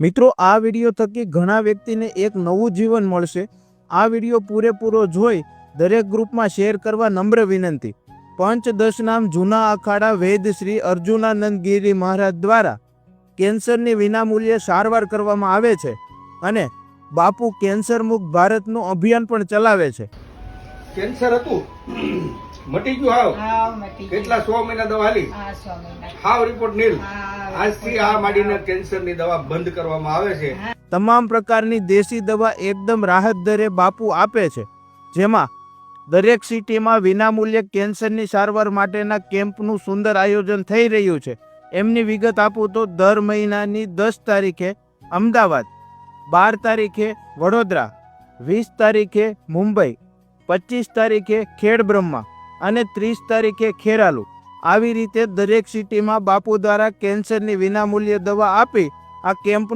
મિત્રો આ વીડિયો થકી ઘણા વ્યક્તિને એક નવું જીવન મળશે. આ વીડિયો પૂરેપૂરો જોઈ દરેક ગ્રુપમાં શેર કરવા નમ્ર વિનંતી. પંચદશ નામ જૂના અખાડા વેદ શ્રી અર્જુનાનંદ ગીરી મહારાજ દ્વારા કેન્સરની વિનામૂલ્યે સારવાર કરવામાં આવે છે અને બાપુ કેન્સર મુક્ત ભારતનું અભિયાન પણ ચલાવે છે. કેન્સર હતું? મટી ગયું હાવ. હાવ મટી ગયું. કેટલા સો મહિના દવા હાલી? હાવ રિપોર્ટ નીલ. હા, આજથી આ માંડીને કેન્સરની દવા બંધ કરવામાં આવે છે. તમામ પ્રકારની દેશી દવા એકદમ રાહત દરે બાપુ આપે છે. જેમાં દરેક સિટીમાં વિનામૂલ્યે કેન્સરની સારવાર માટેના કેમ્પનું સુંદર આયોજન થઈ રહ્યું છે. એમની વિગત આપું તો દર મહિનાની દસ તારીખે અમદાવાદ, બાર તારીખે વડોદરા, વીસ તારીખે મુંબઈ, પચીસ તારીખે ખેડબ્રહ્મા અને ત્રીસ તારીખે ખેરાલુ. આવી રીતે દરેક સિટીમાં બાપુ દ્વારા કેન્સરની વિનામૂલ્યે દવા આપી આ કેમ્પ